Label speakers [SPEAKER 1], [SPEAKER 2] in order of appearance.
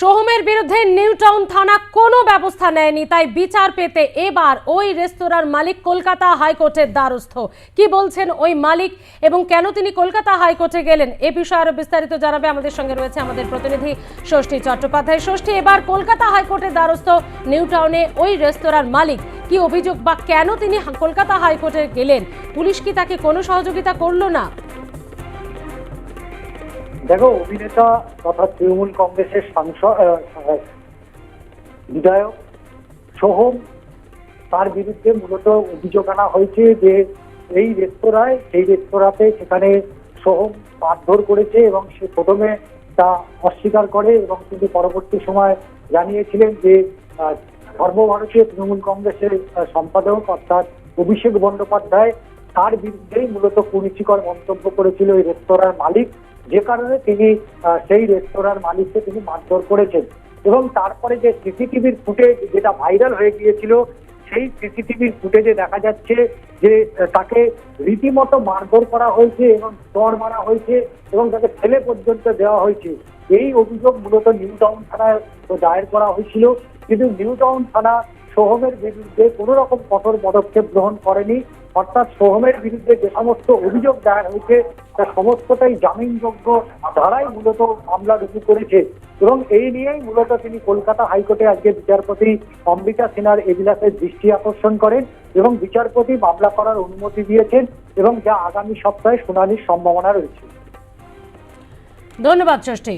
[SPEAKER 1] সোহমের বিরুদ্ধে new town থানা কোনো ব্যবস্থা নেয়নি, তাই বিচার পেতে এবার ওই রেস্তোরাঁর মালিক কলকাতা হাইকোর্টের দ্বারস্থ। কি বলছেন ওই মালিক এবং কেন তিনি কলকাতা হাইকোর্টে গেলেন, এ বিষয়ে আরও বিস্তারিত জানাবে আমাদের সঙ্গে রয়েছে আমাদের প্রতিনিধি ষষ্ঠী চট্টোপাধ্যায়। ষষ্ঠী, এবার কলকাতা হাইকোর্টের দ্বারস্থ নিউ টাউনে ওই রেস্তোরাঁর মালিক। কি অভিযোগ বা কেন তিনি কলকাতা হাইকোর্টে গেলেন? পুলিশ কি তাকে কোনো সহযোগিতা করল না?
[SPEAKER 2] দেখো, অভিনেতা তথা তৃণমূল কংগ্রেসের সাংসদ বিধায়ক সোহম তার বিরুদ্ধে মূলত অভিযোগ আনা হয়েছে যে এই রেস্তোরাঁয়, সেই রেস্তোরাঁতে সেখানে সোহম মারধর করেছে এবং সে প্রথমে তা অস্বীকার করে এবং তিনি পরবর্তী সময় জানিয়েছিলেন যে সর্বভারতীয় তৃণমূল কংগ্রেসের সম্পাদক অর্থাৎ অভিষেক বন্দ্যোপাধ্যায় তার বিরুদ্ধেই মূলত কুরুচিকর মন্তব্য করেছিল এই রেস্তোরাঁর মালিক। যে কারণে তিনি সেই রেস্তোরাঁর মালিককে তিনি মারধর করেছেন। এবং তারপরে যে সিসিটিভির ফুটেজ যেটা ভাইরাল হয়ে গিয়েছিল, সেই সিসিটিভির ফুটেজে দেখা যাচ্ছে যে তাকে রীতিমতো মারধর করা হয়েছে এবং চর মারা হয়েছে এবং তাকে ছেলে পর্যন্ত দেওয়া হয়েছে। এই অভিযোগ মূলত নিউ টাউন থানায় দায়ের করা হয়েছিল। কিন্তু নিউ টাউন থানা সোহমের বিরুদ্ধে কোনো রকম কঠোর পদক্ষেপ গ্রহণ করেনি। অর্থাৎ সোহমের বিরুদ্ধে যে সমস্ত অভিযোগ দায়ের হয়েছে, তা সমস্তটাই জামিনযোগ্য, ধারাই মূলত মামলা রুজু করেছে। এবং এই নিয়েই মূলত তিনি কলকাতা হাইকোর্টে আজকে বিচারপতি অম্বিকা সিনহার এজলাসের দৃষ্টি আকর্ষণ করেন এবং বিচারপতি মামলা করার অনুমতি দিয়েছেন এবং যা আগামী সপ্তাহে শুনানির সম্ভাবনা রয়েছে।
[SPEAKER 1] ধন্যবাদ, ষষ্ঠী।